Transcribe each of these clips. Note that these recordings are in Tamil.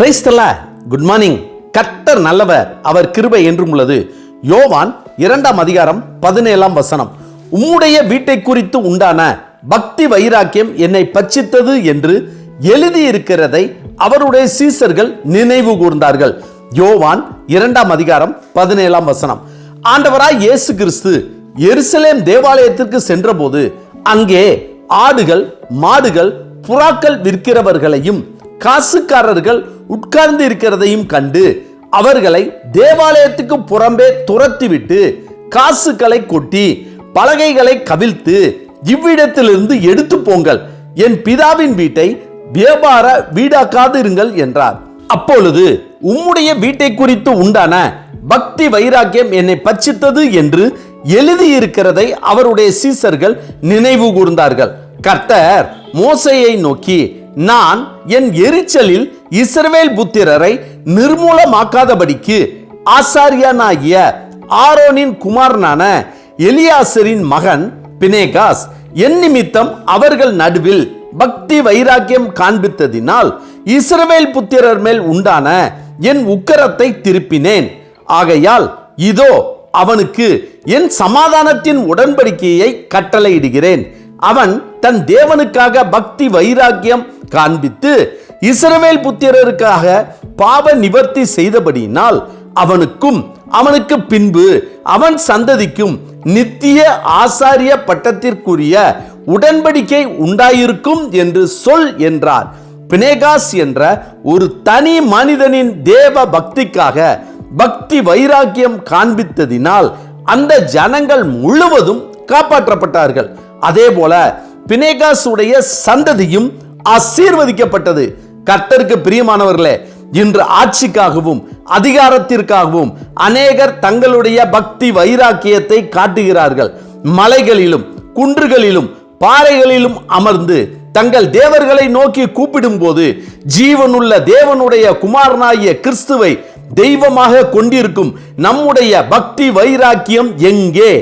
கிரைஸ்தல குட் மார்னிங் கர்த்தர் நல்லவர் அவர் கிருபை என்றும் உள்ளது. யோவான் இரண்டாம் அதிகாரம் பதினேழாம் வசனம். உம்முடைய வீட்டை குறித்து உண்டான பக்தி வைராக்கியம் என்னை பச்சித்தது என்று எழுதியிருக்கிறதை அவருடைய சீசர்கள் நினைவு கூர்ந்தார்கள். யோவான் இரண்டாம் அதிகாரம் பதினேழாம் வசனம். ஆண்டவராய் இயேசு கிறிஸ்து எருசலேம் தேவாலயத்திற்கு சென்றபோது அங்கே ஆடுகள் மாடுகள் புறாக்கள் விற்கிறவர்களையும் காசுக்காரர்கள் உட்கார்ந்து இருக்கிறதையும் கண்டு அவர்களை தேவாலயத்துக்கு புறம்பே துரத்திவிட்டு காசுகளை கொட்டி பலகைகளை கவிழ்த்து இவ்விடத்திலிருந்து எடுத்து போங்கள். என் பிதாவின் வீட்டை வியாபார வீடாக்காதிருங்கள் என்றார். அப்பொழுது உம்முடைய வீட்டை குறித்து உண்டான பக்தி வைராக்கியம் என்னை பச்சித்தது என்று எழுதியிருக்கிறதை அவருடைய சீசர்கள் நினைவு கூர்ந்தார்கள். கர்த்தர் மோசையை நோக்கி நான் என் எரிச்சலில் இஸ்ரவேல் புத்திரரை நிர்மூலமாக்காதபடிக்கு ஆசாரியனாகிய ஆரோனின் குமாரனான எலியாசரின் மகன் பினேகாஸ் என் நிமித்தம் அவர்கள் நடுவில் பக்தி வைராக்கியம் காண்பித்ததினால் இஸ்ரவேல் புத்திரர் மேல் உண்டான என் உக்கரத்தை திருப்பினேன். ஆகையால் இதோ அவனுக்கு என் சமாதானத்தின் உடன்படிக்கையை கட்டளையிடுகிறேன். அவன் தன் தேவனுக்காக பக்தி வைராக்கியம் காண்பித்து இஸ்ரவேல் புத்திரருக்காக பாவ நிவர்த்தி செய்தபடியினால் அவனுக்கும் அவனுக்கு பின்பு அவன் சந்ததிக்கும் நித்திய ஆசாரிய பட்டத்திற்குரிய உடன்படிக்கை உண்டாயிருக்கும் என்று சொல் என்றார். பினேகாஸ் என்ற ஒரு தனி மனிதனின் தேவ பக்திக்காக பக்தி வைராக்கியம் காண்பித்ததினால் அந்த ஜனங்கள் முழுவதும் காப்பாற்றப்பட்டார்கள். அதே போல பினேகாசுடைய சந்ததியும் ஆசீர்வதிக்கப்பட்டது. கர்த்தருக்கு பிரியமானவர்களே இன்று ஆட்சிக்காகவும் அதிகாரத்திற்காகவும் அநேகர் தங்களுடைய பக்தி வைராக்கியத்தை காட்டுகிறார்கள். மலைகளிலும் குன்றுகளிலும் பாறைகளிலும் அமர்ந்து தங்கள் தேவர்களை நோக்கி கூப்பிடும்போது ஜீவனுள்ள தேவனுடைய குமாரனாகிய கிறிஸ்துவை தெய்வமாக கொண்டிருக்கும் நம்முடைய பக்தி வைராக்கியம் எங்கே?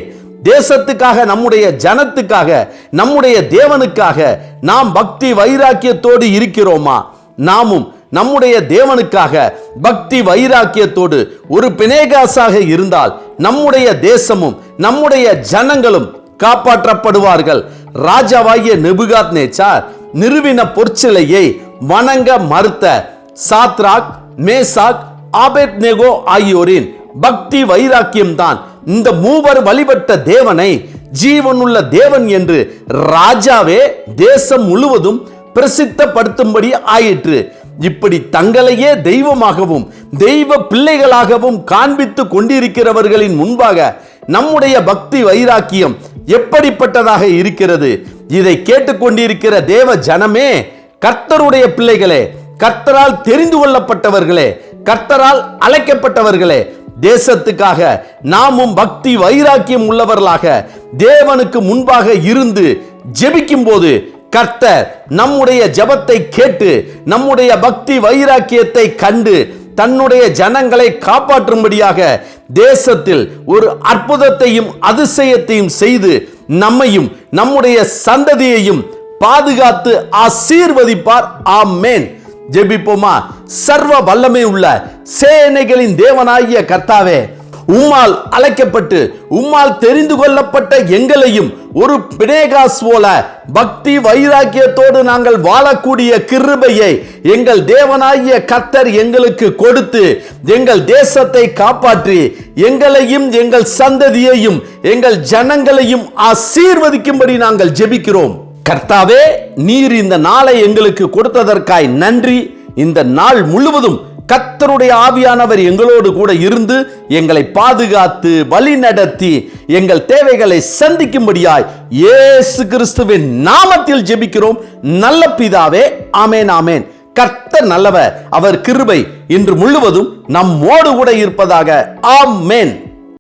தேசத்துக்காக நம்முடைய ஜனத்துக்காக நம்முடைய தேவனுக்காக நாம் பக்தி வைராக்கியத்தோடு இருக்கிறோமா? நாமும் நம்முடைய தேவனுக்காக பக்தி வைராக்கியத்தோடு ஒரு பினேகாசாக இருந்தால் நம்முடைய தேசமும் நம்முடைய ஜனங்களும் காப்பாற்றப்படுவார்கள். ராஜாவாகிய நெபுகாத் நேச்சார் நிறுவின பொற்சிலையை வணங்க மறுத்த சாத்ராக் மேசாக் ஆபேத் நெகோ ஆகியோரின் பக்தி வைராக்கியம்தான் இந்த மூவர் வழிபட்ட தேவனை ஜீவனுள்ள தேவன் என்று ராஜாவே தேசம் முழுவதும் பிரசித்தப்படுத்தும்படி ஆயிற்று. இப்படி தங்களையே தெய்வமாகவும் தெய்வ பிள்ளைகளாகவும் காண்பித்து கொண்டிருக்கிறவர்களின் முன்பாக நம்முடைய பக்தி வைராக்கியம் எப்படிப்பட்டதாக இருக்கிறது? இதை கேட்டுக்கொண்டிருக்கிற தேவ ஜனமே கர்த்தருடைய பிள்ளைகளே கர்த்தரால் தெரிந்து கொள்ளப்பட்டவர்களே கர்த்தரால் அழைக்கப்பட்டவர்களே தேசத்துக்காக நாமும் பக்தி வைராக்கியம் உள்ளவர்களாக தேவனுக்கு முன்பாக இருந்து ஜெபிக்கும் போது கர்த்தர் நம்முடைய ஜெபத்தை கேட்டு நம்முடைய பக்தி வைராக்கியத்தை கண்டு தன்னுடைய ஜனங்களை காப்பாற்றும்படியாக தேசத்தில் ஒரு அற்புதத்தையும் அதிசயத்தையும் செய்து நம்மையும் நம்முடைய சந்ததியையும் பாதுகாத்து ஆசீர்வதிப்பார். ஆமேன். ஜெபிப்போமா? சர்வ வல்லமை உள்ள சேனைகளின் தேவனாகிய கர்த்தாவே உம்மால் அழைக்கப்பட்டு உம்மால் தெரிந்து கொள்ளப்பட்ட எங்களையும் ஒரு பினேகாஸ் போல பக்தி வைராக்கியத்தோடு நாங்கள் வாழக்கூடிய கிருபையை எங்கள் தேவனாகிய கர்த்தர் எங்களுக்கு கொடுத்து எங்கள் தேசத்தை காப்பாற்றி எங்களையும் எங்கள் சந்ததியையும் எங்கள் ஜனங்களையும் ஆசீர்வதிக்கும்படி நாங்கள் ஜெபிக்கிறோம். கர்த்தாவே நீர் இந்த நாளை எங்களுக்கு கொடுத்ததற்காய் நன்றி. இந்த நாள் முழுவதும் கர்த்தருடைய ஆவியானவர் எங்களோடு கூட இருந்து எங்களை பாதுகாத்து வழி நடத்தி எங்கள் தேவைகளை சந்திக்கும்படியாய் இயேசு கிறிஸ்துவின் நாமத்தில் ஜெபிக்கிறோம். நல்ல பிதாவே ஆமேன் ஆமேன். கர்த்தர் நல்லவர் அவர் கிருபை இன்று முழுவதும் நம்மோடு கூட இருப்பதாக ஆமேன்.